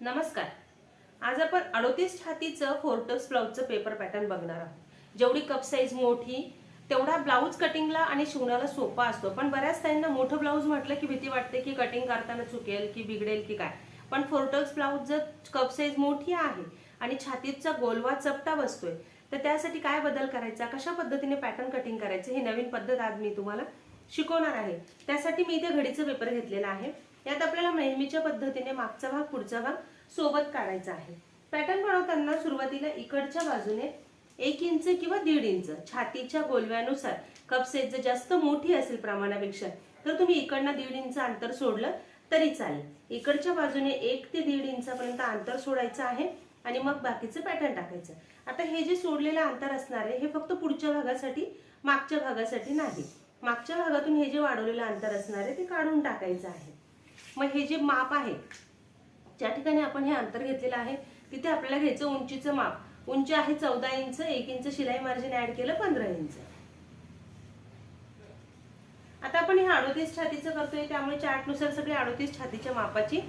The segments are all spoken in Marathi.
नमस्कार. आज आपण अडोतीस छातीचं फोर्टस ब्लाऊजचं पेपर पॅटर्न बघणार आहोत. जेवढी कप साईज मोठी तेवढा ब्लाऊज कटिंगला आणि शिवण्याला सोपा असतो. पण बऱ्याच ताईंना मोठं ब्लाऊज म्हटलं की भीती वाटते की कटिंग करताना चुकेल की बिघडेल की काय. पण फोर्टक्स ब्लाऊज जर कप साईज मोठी आहे आणि छातीचा गोलवा चपटा बसतोय तर त्यासाठी काय बदल करायचा? कशा पद्धतीने पॅटर्न कटिंग करायचं? ही नवीन पद्धत आज मी तुम्हाला शिकवणार आहे. त्यासाठी मी इथे घडीचं पेपर घेतलेला आहे. यात आपल्याला नेहमीच्या पद्धतीने मागचा भाग पुढचा भाग सोबत काढायचा आहे. पॅटर्न बनवताना सुरुवातीला इकडच्या बाजूने एक इंच किंवा दीड इंच छातीच्या गोलव्यानुसार कप साईज जर जास्त मोठी असेल प्रमाणापेक्षा तर तुम्ही इकडनं दीड इंच अंतर सोडलं तरी चालेल. इकडच्या बाजूने एक ते दीड इंचापर्यंत अंतर सोडायचं आहे. आणि मग बाकीचं पॅटर्न टाकायचं. आता हे जे सोडलेलं अंतर असणार आहे हे फक्त पुढच्या भागासाठी मागच्या भागासाठी नाही. मागच्या भागातून हे जे वाढवलेलं अंतर असणार आहे ते काढून टाकायचं आहे. मग हे जे माप आहे ज्या ठिकाणी आपण हे अंतर घेतलेलं आहे तिथे आपल्याला घ्यायचं उंचीचं माप. उंची आहे चौदा इंच एक इंच शिलाई मार्जिन ऍड केलं पंधरा इंच. आता आपण हे अडोतीस छातीचं करतोय त्यामुळे चार्टनुसार सगळे अडोतीस छातीच्या मापाची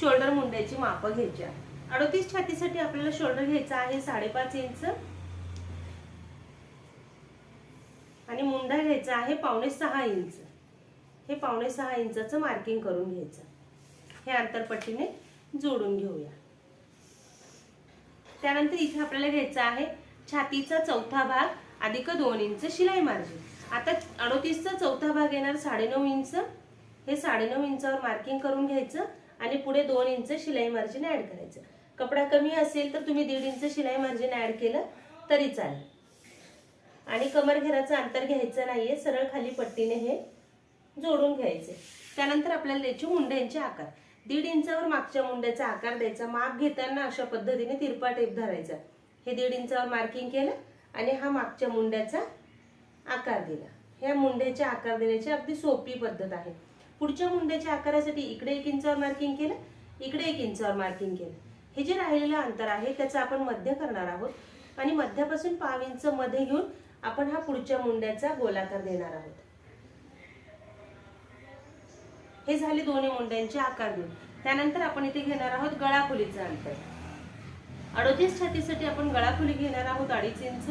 शोल्डर मुंड्याची मापं घ्यायची आहे अडोतीस छातीसाठी आपल्याला शोल्डर घ्यायचा आहे साडेपाच इंच. आणि मुंडा घ्यायचा आहे पावणे सहा इंच. हे पावणे सहा इंचाचं मार्किंग करून घ्यायचं. हे आंतरपट्टीने जोडून घेऊया. त्यानंतर इथे आपल्याला घ्यायचा आहे छातीचा चौथा भाग अधिक दोन इंच शिलाई मार्जिन आता अडोतीसचा चौथा भाग येणार साडेनऊ इंच. हे साडेनऊ इंचावर मार्किंग करून घ्यायचं आणि पुढे दोन इंच शिलाई मार्जिन ऍड करायचं. कपडा कमी असेल तर तुम्ही दीड इंच शिलाई मार्जिन ऍड केलं तरी चालेल. आणि कमर घेराचं अंतर घ्यायचं नाहीये सरळ खाली पट्टीने हे जोडून घ्यायचे. त्यानंतर आपल्याला द्यायचे मुंड्यांचे आकार. दीड इंचावर मागच्या मुंड्याचा आकार द्यायचा. माप घेताना अशा पद्धतीने तिरपा टेप धरायचा. हे दीड इंचावर मार्किंग केलं आणि हा मागच्या मुंड्याचा आकार दिला. ह्या मुंड्याचे आकार देण्याची अगदी सोपी पद्धत आहे. पुढच्या मुंड्याच्या आकारासाठी इकडे एक इंचावर मार्किंग केलं इकडे एक इंचावर मार्किंग केलं. हे जे राहिलेलं अंतर आहे त्याचं आपण मध्य करणार आहोत. आणि मध्यापासून पाव इंच मध्ये घेऊन आपण हा पुढच्या मुंड्याचा गोलाकार देणार आहोत. हे झाले दोन्ही मुंड्यांचे आकार देऊन त्यानंतर आपण इथे घेणार आहोत गळाखोलीचं अंतर. अडोतीस छातीसाठी आपण गळाखोली घेणार आहोत अडीच इंच.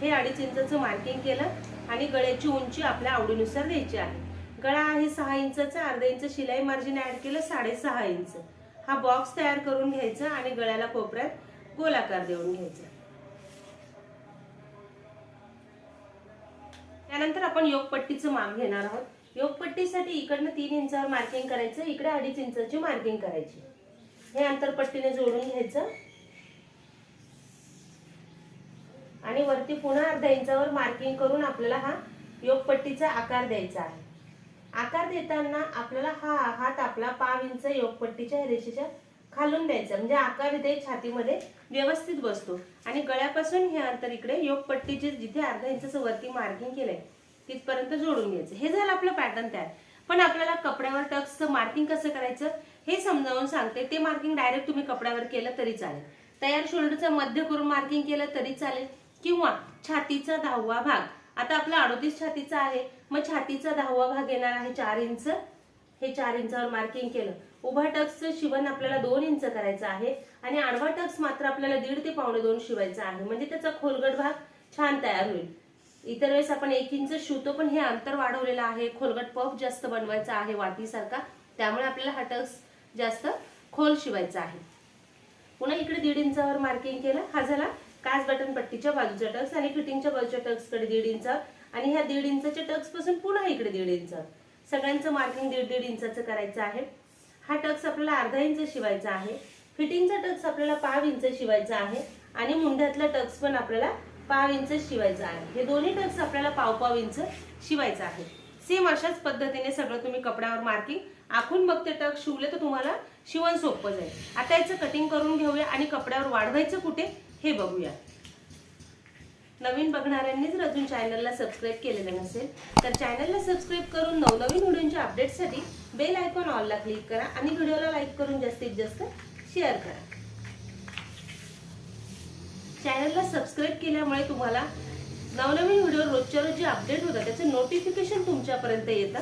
हे अडीच इंचाचं मार्किंग केलं आणि गळ्याची उंची आपल्या आवडीनुसार द्यायची आहे. गळा आहे सहा इंचाचा अर्धा इंच शिलाई मार्जिन ऍड केलं साडेसहा इंच. हा बॉक्स तयार करून घ्यायचा आणि गळ्याला कोपऱ्यात गोलाकार देऊन घ्यायचा. त्यानंतर आपण योगपट्टीचं माप घेणार आहोत. योगपट्टीसाठी इकडनं तीन इंचावर मार्किंग करायचं इकडे अडीच इंचाची मार्किंग करायची. हे अंतरपट्टीने जोडून घ्यायचं. आणि वरती पुन्हा अर्ध्या इंचावर मार्किंग करून आपल्याला हा योगपट्टीचा आकार द्यायचा आहे. आकार देताना आपल्याला हा हात आपला पाव इंच योगपट्टीच्या रेषेच्या खालून द्यायचा. म्हणजे आकार इथे छातीमध्ये व्यवस्थित बसतो. आणि गळ्यापासून हे अंतर इकडे योगपट्टीचे जिथे अर्धा इंच वरती मार्किंग केलंय तिथपर्यंत जोडून घ्यायचं. हे झालं आपलं पॅटर्न तयार. पण आपल्याला कपड्यावर टक्सचं मार्किंग कसं करायचं हे समजावून सांगते. ते मार्किंग डायरेक्ट तुम्ही कपड्यावर केलं तरी चालेल. तयार शोल्डरचं मध्य करून मार्किंग केलं तरी चालेल. किंवा छातीचा दहावा भाग आता आपला अडोतीस छातीचा आहे. मग छातीचा दहावा भाग येणार आहे चार इंच. हे चार इंचावर मार्किंग केलं. उभा टक्सचं शिवण आपल्याला दोन इंच करायचं आहे. आणि आडवा टक्स मात्र आपल्याला दीड ते पावणे दोन शिवायचा आहे. म्हणजे त्याचा खोलगट भाग छान तयार होईल. इतर वेळेस आपण एक इंच शिवतो पण हे अंतर वाढवलेलं आहे. खोलगट पफ जास्त बनवायचा आहे वाटीसारखा. त्यामुळे आपल्याला हा टक्स जास्त खोल शिवायचा आहे. पुन्हा इकडे दीड इंचावर मार्किंग केलं. हा झाला काच बटन पट्टीच्या बाजूचा टक्स आणि फिटिंगच्या बाजूच्या टक्सकडे दीड इंच आणि ह्या दीड इंचाच्या टक्सपासून पुन्हा इकडे दीड इंच. सगळ्यांचं मार्किंग दीड दीड इंचाचं करायचं आहे. हा टक्स आपल्याला अर्धा इंच शिवायचा आहे. फिटिंगचा टक्स आपल्याला पाव इंच शिवायचा आहे. आणि मुंढ्यातला टक्स पण आपल्याला पाव इंच शिवायचा आहे. हे दोन्ही टक्स आपल्याला पाव पाव इंच शिवायचं आहे. सेम अशाच पद्धतीने सगळं तुम्ही कपड्यावर मार्किंग आखून मग ते टक्स शिवले तर तुम्हाला शिवण सोपं जाईल. आता याचं कटिंग करून घेऊया आणि कपड्यावर वाढवायचं कुठे? हे बघूया. नवीन बघणाऱ्यांनी जर अजून चॅनलला सबस्क्राईब केलेलं नसेल तर चॅनलला सबस्क्राईब करून नवनवीन व्हिडिओच्या अपडेटसाठी बेल आयकॉन ऑलला क्लिक करा आणि व्हिडिओला लाईक करून जास्तीत जास्त शेअर करा. चॅनलला सबस्क्राईब केल्यामुळे तुम्हाला नवनवीन व्हिडिओ रोजच्या रोज जे अपडेट होतात त्याचं नोटिफिकेशन तुमच्यापर्यंत येतं.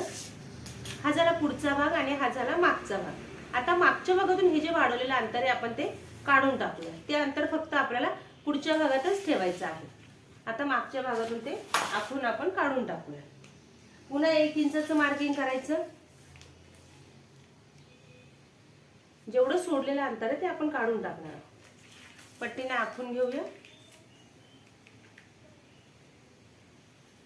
हा झाला पुढचा भाग आणि हा झाला मागचा भाग. आता मागच्या भागातून हे जे वाढवलेलं अंतर आहे आपण ते काढून टाकूया ते अंतर फक्त आपल्याला पुढच्या भागातच ठेवायचं आहे. आता मागच्या भागातून ते आखून आपण काढून टाकूया. पुन्हा एक इंचाचं मार्किंग करायचं. जेवढं सोडलेलं अंतर आहे ते आपण काढून टाकणार पट्टीने आखून घेऊया.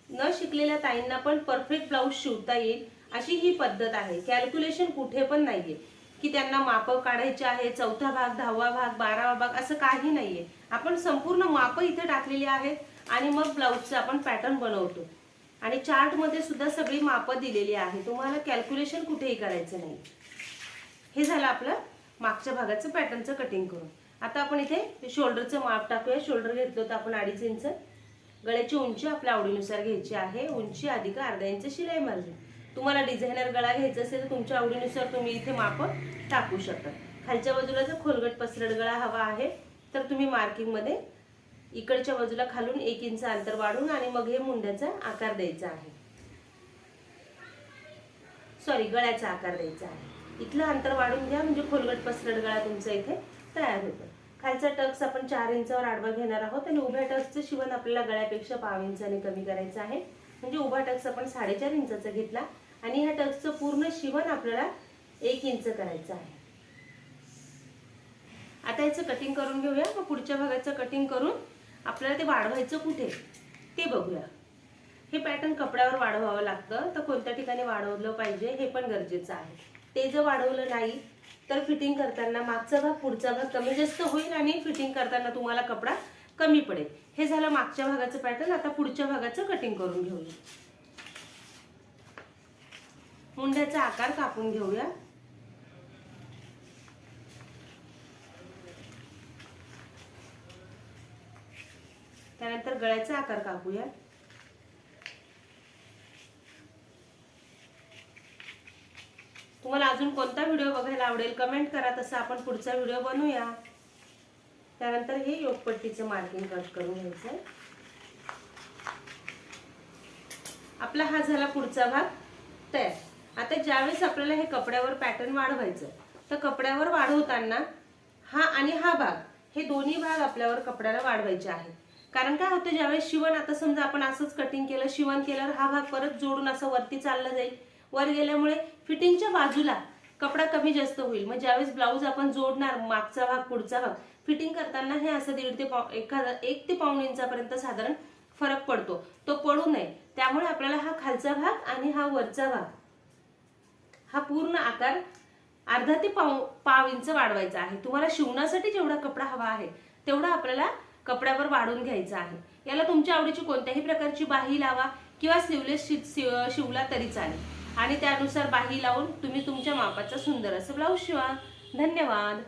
न शिकलेल्या ताईंना पण परफेक्ट ब्लाऊज शिवता येईल अशी ही पद्धत आहे. कॅल्क्युलेशन कुठे पण नाहीये. की त्यांना मापं काढायचे आहे चौथा भाग दहावा भाग बारावा भाग असं काही नाहीये. आपण संपूर्ण माप इथे टाकलेली आहेत आणि मग ब्लाऊजचं आपण पॅटर्न बनवतो. आणि चार्टमध्ये सुद्धा सगळी मापं दिलेली आहे तुम्हाला कॅल्क्युलेशन कुठेही करायचं नाही. हे झालं आपलं मागच्या भागाचं पॅटर्नचं कटिंग करून. आता आपण इथे शोल्डरचं माप टाकूया. शोल्डर घेतलं होतं आपण अडीच इंच. गळ्याची उंची आपल्या आवडीनुसार घ्यायची आहे. उंची अधिक अर्धा इंच शिलाई मार्जिन. तुम्हाला डिझायनर गळा घ्यायचा असेल तर तुमच्या आवडीनुसार तुम्ही इथे माप टाकू शकता. खालच्या बाजूला जर खोलगट पसरड गळा हवा आहे तर तुम्ही मार्किंगमध्ये इकडच्या बाजूला खालून एक इंच अंतर वाढून आणि मग हे मुंड्याचा आकार द्यायचा आहे. सॉरी गळ्याचा आकार द्यायचा आहे. इथलं अंतर वाढून घ्या म्हणजे खोलगट पसरड गळा तुमचा इथे तयार होतो. खालचा टक्स आपण चार इंचावर आडवा घेणार आहोत आणि उभ्या टक्सचं शिवण आपल्याला गळ्यापेक्षा पाव इंचाने कमी करायचं आहे. म्हणजे उभा टक्स आपण साडेचार इंचाचा घेतला आणि ह्या टक्सचं पूर्ण शिवण आपल्याला एक इंच करायचं आहे. आता याचं कटिंग करून घेऊया. मग पुढच्या भागाचं कटिंग करून आपल्याला ते वाढवायचं कुठे? ते बघूया. हे पॅटर्न कपड्यावर वाढवावं लागतं. तर कोणत्या ठिकाणी वाढवलं पाहिजे हे पण गरजेचं आहे. ते जर वाढवलं नाही तर फिटिंग करताना मागचा भाग पुढचा भाग कमी जास्त होईल आणि फिटिंग करताना तुम्हाला कपडा कमी पडेल. हे झालं मागच्या भागाचं पॅटर्न आता पुढच्या भागाचं कटिंग करून घेऊया. मुंड्याचा आकार कापून घेऊया. त्यानंतर गळ्याचा आकार कापूया. तुम्हाला अजून कोणता व्हिडिओ बघायला आवडेल कमेंट करा तसं आपण पुढचा व्हिडिओ बनवूया. त्यानंतर हे योगपट्टीचं मार्किंग कट करून घ्यायचं आपला हा झाला पुढचा भाग. तयार. आता ज्यावेळेस आपल्याला हे कपड्यावर पॅटर्न वाढवायचं तर कपड्यावर वाढवताना हा आणि हा भाग हे दोन्ही भाग आपल्यावर कपड्याला वाढवायचे आहेत. कारण काय होतं ज्यावेळेस शिवण आता समजा आपण असंच कटिंग केलं शिवण केल्यावर हा भाग परत जोडून असं वरती चालला जाईल. वर गेल्यामुळे फिटिंगच्या बाजूला कपडा कमी जास्त होईल. मग ज्यावेळेस ब्लाऊज आपण जोडणार मागचा भाग पुढचा भाग फिटिंग करताना हे असं दीड ते पाव एखादा एक ते पाऊण इंचापर्यंत साधारण फरक पडतो. तो पडू नये. त्यामुळे आपल्याला हा खालचा भाग आणि हा वरचा भाग हा पूर्ण आकार अर्धा ते पाव पाव इंच वाढवायचा आहे. तुम्हाला शिवण्यासाठी जेवढा कपडा हवा आहे तेवढा आपल्याला कपड्यावर वाढून घ्यायचा आहे. याला तुमच्या आवडीची कोणत्याही प्रकारची बाही लावा किंवा सिवलेस शिवला तरी चालेल. आणि त्यानुसार बाही लावून तुम्ही तुमच्या मापाचा सुंदर असं ब्लाऊज शिवा. धन्यवाद.